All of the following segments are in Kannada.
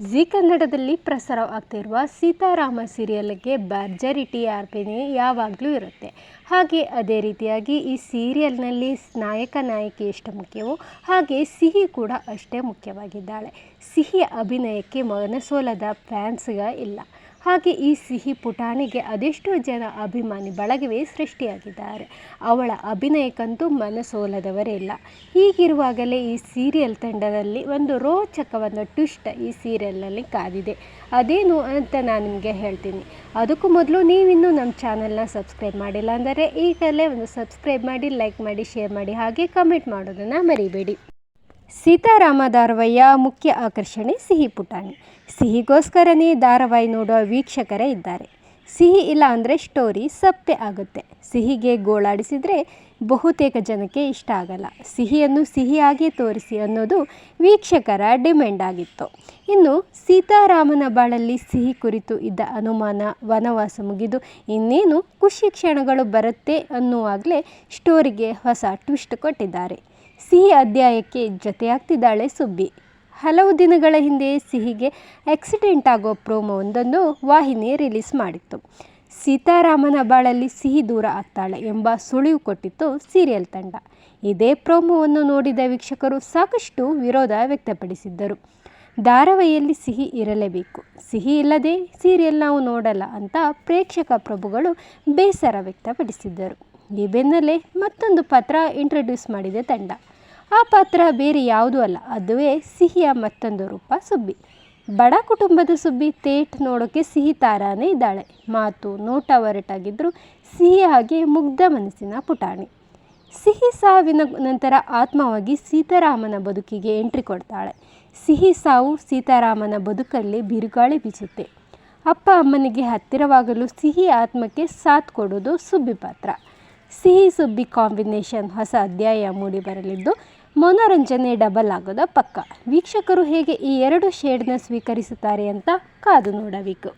ಜಿ ಕನ್ನಡದಲ್ಲಿ ಪ್ರಸಾರವಾಗ್ತಿರುವ ಸೀತಾರಾಮ ಸೀರಿಯಲ್ಗೆ ಭರ್ಜರಿ ಟಿ ಆರ್ ಪಿನೇ ಯಾವಾಗಲೂ ಇರುತ್ತೆ. ಹಾಗೆ ಅದೇ ರೀತಿಯಾಗಿ ಈ ಸೀರಿಯಲ್ನಲ್ಲಿ ನಾಯಕ ನಾಯಕಿ ಎಷ್ಟು ಮುಖ್ಯವೋ ಹಾಗೆ ಸಿಹಿ ಕೂಡ ಅಷ್ಟೇ ಮುಖ್ಯವಾಗಿದ್ದಾಳೆ. ಸಿಹಿಯ ಅಭಿನಯಕ್ಕೆ ಮನಸೋಲದ ಫ್ಯಾನ್ಸ್ಗ ಇಲ್ಲ. ಹಾಗೆ ಈ ಸಿಹಿ ಪುಟಾಣಿಗೆ ಅದೆಷ್ಟೋ ಜನ ಅಭಿಮಾನಿ ಬಳಗವೇ ಸೃಷ್ಟಿಯಾಗಿದ್ದಾರೆ. ಅವಳ ಅಭಿನಯಕ್ಕಂತೂ ಮನಸೋಲದವರೇ ಇಲ್ಲ. ಹೀಗಿರುವಾಗಲೇ ಈ ಸೀರಿಯಲ್ ತಂಡದಲ್ಲಿ ಒಂದು ರೋಚಕ ಒಂದು ಟ್ವಿಸ್ಟ್ ಈ ಸೀರಿಯಲ್ನಲ್ಲಿ ಕಾದಿದೆ. ಅದೇನು ಅಂತ ನಾನು ನಿಮಗೆ ಹೇಳ್ತೀನಿ. ಅದಕ್ಕೂ ಮೊದಲು ನೀವಿನ್ನೂ ನಮ್ಮ ಚಾನಲ್ನ ಸಬ್ಸ್ಕ್ರೈಬ್ ಮಾಡಿಲ್ಲ ಅಂದರೆ ಈಗಲೇ ಒಂದು ಸಬ್ಸ್ಕ್ರೈಬ್ ಮಾಡಿ, ಲೈಕ್ ಮಾಡಿ, ಶೇರ್ ಮಾಡಿ ಹಾಗೆ ಕಮೆಂಟ್ ಮಾಡೋದನ್ನು ಮರಿಬೇಡಿ. ಸೀತಾರಾಮ ಧಾರಾವಾಹಿಯ ಮುಖ್ಯ ಆಕರ್ಷಣೆ ಸಿಹಿ ಪುಟಾಣಿ. ಸಿಹಿಗೋಸ್ಕರನೇ ಧಾರಾವಾಹಿ ನೋಡುವ ವೀಕ್ಷಕರೇ ಇದ್ದಾರೆ. ಸಿಹಿ ಇಲ್ಲ ಅಂದರೆ ಸ್ಟೋರಿ ಸಪ್ಪೆ ಆಗುತ್ತೆ. ಸಿಹಿಗೆ ಗೋಳಾಡಿಸಿದರೆ ಬಹುತೇಕ ಜನಕ್ಕೆ ಇಷ್ಟ ಆಗಲ್ಲ. ಸಿಹಿಯನ್ನು ಸಿಹಿಯಾಗಿ ತೋರಿಸಿ ಅನ್ನೋದು ವೀಕ್ಷಕರ ಡಿಮ್ಯಾಂಡ್ ಆಗಿತ್ತು. ಇನ್ನು ಸೀತಾರಾಮನ ಬಾಳಲ್ಲಿ ಸಿಹಿ ಕುರಿತು ಇದ್ದ ಅನುಮಾನ ವನವಾಸ ಮುಗಿದು ಇನ್ನೇನು ಖುಷಿ ಕ್ಷಣಗಳು ಬರುತ್ತೆ ಅನ್ನುವಾಗಲೇ ಸ್ಟೋರಿಗೆ ಹೊಸ ಟ್ವಿಸ್ಟ್ ಕೊಟ್ಟಿದ್ದಾರೆ. ಸಿಹಿ ಅಧ್ಯಾಯಕ್ಕೆ ಜೊತೆಯಾಗ್ತಿದ್ದಾಳೆ ಸುಬ್ಬಿ. ಹಲವು ದಿನಗಳ ಹಿಂದೆ ಸಿಹಿಗೆ ಆಕ್ಸಿಡೆಂಟ್ ಆಗೋ ಪ್ರೋಮೋ ಒಂದನ್ನು ವಾಹಿನಿ ರಿಲೀಸ್ ಮಾಡಿತ್ತು. ಸೀತಾರಾಮನ ಬಾಳಲ್ಲಿ ಸಿಹಿ ದೂರ ಆಗ್ತಾಳೆ ಎಂಬ ಸುಳಿವು ಕೊಟ್ಟಿತ್ತು ಸೀರಿಯಲ್ ತಂಡ. ಇದೇ ಪ್ರೋಮೋವನ್ನು ನೋಡಿದ ವೀಕ್ಷಕರು ಸಾಕಷ್ಟು ವಿರೋಧ ವ್ಯಕ್ತಪಡಿಸಿದ್ದರು. ಧಾರಾವಾಹಿಯಲ್ಲಿ ಸಿಹಿ ಇರಲೇಬೇಕು. ಸಿಹಿ ಇಲ್ಲದೆ ಸೀರಿಯಲ್ ನಾವು ನೋಡಲ್ಲ ಅಂತ ಪ್ರೇಕ್ಷಕ ಪ್ರಭುಗಳು ಬೇಸರ ವ್ಯಕ್ತಪಡಿಸಿದ್ದರು. ಈ ಬೆನ್ನಲ್ಲೇ ಮತ್ತೊಂದು ಪಾತ್ರ ಇಂಟ್ರೊಡ್ಯೂಸ್ ಮಾಡಿದೆ ತಂಡ. ಆ ಪಾತ್ರ ಬೇರೆ ಯಾವುದೂ ಅಲ್ಲ, ಅದುವೇ ಸಿಹಿಯ ಮತ್ತೊಂದು ರೂಪ ಸುಬ್ಬಿ. ಬಡ ಕುಟುಂಬದ ಸುಬ್ಬಿ ತೇಟ್ ನೋಡೋಕ್ಕೆ ಸಿಹಿ ತಾರಾನೇ ಇದ್ದಾಳೆ. ಮಾತು ನೋಟ ಒರಟಾಗಿದ್ದರೂ ಸಿಹಿ ಹಾಗೆ ಮುಗ್ಧ ಮನಸ್ಸಿನ ಪುಟಾಣಿ. ಸಿಹಿ ಸಾವಿನ ನಂತರ ಆತ್ಮವಾಗಿ ಸೀತಾರಾಮನ ಬದುಕಿಗೆ ಎಂಟ್ರಿ ಕೊಡ್ತಾಳೆ. ಸಿಹಿ ಸಾವು ಸೀತಾರಾಮನ ಬದುಕಲ್ಲಿ ಬಿರುಗಾಳಿ ಬೀಸುತ್ತೆ. ಅಪ್ಪ ಅಮ್ಮನಿಗೆ ಹತ್ತಿರವಾಗಲು ಸಿಹಿ ಆತ್ಮಕ್ಕೆ ಸಾಥ್ ಕೊಡೋದು ಸುಬ್ಬಿ ಪಾತ್ರ. ಸಿಹಿ ಸುಬ್ಬಿ ಕಾಂಬಿನೇಷನ್ ಹೊಸ ಅಧ್ಯಾಯ ಮೂಡಿ ಬರಲಿದ್ದು, ಮನೋರಂಜನೆ ಡಬಲ್ ಆಗೋದ ಪಕ್ಕ. ವೀಕ್ಷಕರು ಹೇಗೆ ಈ ಎರಡು ಶೇಡ್ನ ಸ್ವೀಕರಿಸುತ್ತಾರೆ ಅಂತ ಕಾದು ನೋಡಬೇಕು.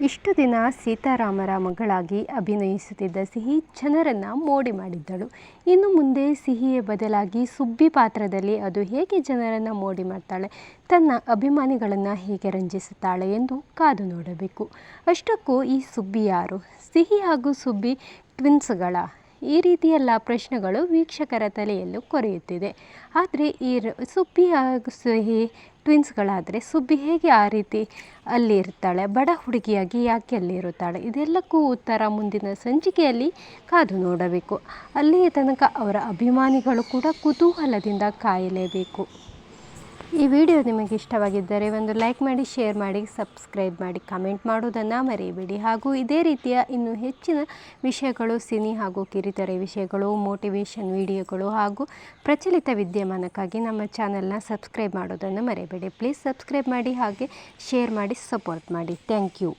ಇಷ್ಟು ದಿನ ಸೀತಾರಾಮರ ಮಗಳಾಗಿ ಅಭಿನಯಿಸುತ್ತಿದ್ದ ಸಿಹಿ ಜನರನ್ನು ಮೋಡಿ ಮಾಡಿದ್ದಳು. ಇನ್ನು ಮುಂದೆ ಸಿಹಿಯ ಬದಲಾಗಿ ಸುಬ್ಬಿ ಪಾತ್ರದಲ್ಲಿ ಅದು ಹೇಗೆ ಜನರನ್ನು ಮೋಡಿ ಮಾಡ್ತಾಳೆ, ತನ್ನ ಅಭಿಮಾನಿಗಳನ್ನು ಹೇಗೆ ರಂಜಿಸುತ್ತಾಳೆ ಎಂದು ಕಾದು ನೋಡಬೇಕು. ಅಷ್ಟಕ್ಕೂ ಈ ಸುಬ್ಬಿ ಯಾರು? ಸಿಹಿ ಹಾಗೂ ಸುಬ್ಬಿ ಟ್ವಿನ್ಸ್ಗಳ ಈ ರೀತಿಯೆಲ್ಲ ಪ್ರಶ್ನೆಗಳು ವೀಕ್ಷಕರ ತಲೆಯಲ್ಲೂ ಕೊರೆಯುತ್ತಿದೆ. ಆದರೆ ಈ ಸುಬ್ಬಿ ಹಾಗೂ ಸಿಹಿ ಟ್ವಿನ್ಸ್ಗಳಾದರೆ ಸುಬ್ಬಿ ಹೇಗೆ ಆ ರೀತಿ ಅಲ್ಲಿ ಇರ್ತಾಳೆ ಬಡ ಹುಡುಗಿಯಾಗಿ ಯಾಕೆ ಅಲ್ಲಿ ಇರುತ್ತಾಳೆ ಇದೆಲ್ಲಕ್ಕೂ ಉತ್ತರ ಮುಂದಿನ ಸಂಚಿಕೆಯಲ್ಲಿ ಕಾದು ನೋಡಬೇಕು. ಅಲ್ಲಿಯ ತನಕ ಅವರ ಅಭಿಮಾನಿಗಳು ಕೂಡ ಕುತೂಹಲದಿಂದ ಕಾಯಲೇಬೇಕು. ಈ ವಿಡಿಯೋ ನಿಮಗೆ ಇಷ್ಟವಾಗಿದ್ದರೆ ಒಂದು ಲೈಕ್ ಮಾಡಿ, ಶೇರ್ ಮಾಡಿ, ಸಬ್ಸ್ಕ್ರೈಬ್ ಮಾಡಿ, ಕಮೆಂಟ್ ಮಾಡೋದನ್ನು ಮರೆಯಬೇಡಿ ಹಾಗೂ ಇದೇ ರೀತಿಯ ಇನ್ನು ಹೆಚ್ಚಿನ ವಿಷಯಗಳು, ಸಿನಿ ಹಾಗೂ ಕಿರಿತೆರೆ ವಿಷಯಗಳು ಮೋಟಿವೇಶನ್ ವಿಡಿಯೋಗಳು ಹಾಗೂ ಪ್ರಚಲಿತ ವಿದ್ಯಮಾನಕ್ಕಾಗಿ ನಮ್ಮ ಚಾನಲ್ನ ಸಬ್ಸ್ಕ್ರೈಬ್ ಮಾಡೋದನ್ನು ಮರೆಯಬೇಡಿ ಪ್ಲೀಸ್ ಸಬ್ಸ್ಕ್ರೈಬ್ ಮಾಡಿ, ಹಾಗೆ ಶೇರ್ ಮಾಡಿ, ಸಪೋರ್ಟ್ ಮಾಡಿ. Thank you.